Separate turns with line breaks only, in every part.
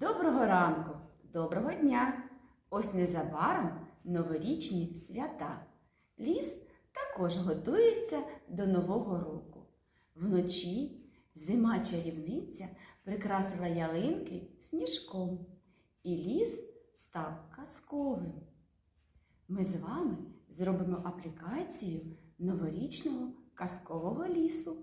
Доброго ранку, доброго дня! Ось незабаром новорічні свята. Ліс також готується до Нового року. Вночі зима чарівниця прикрасила ялинки сніжком, і ліс став казковим. Ми з вами зробимо аплікацію новорічного казкового лісу.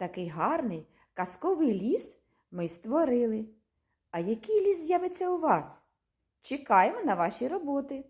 Такий гарний казковий ліс ми створили. А який ліс з'явиться у вас? Чекаємо на ваші роботи.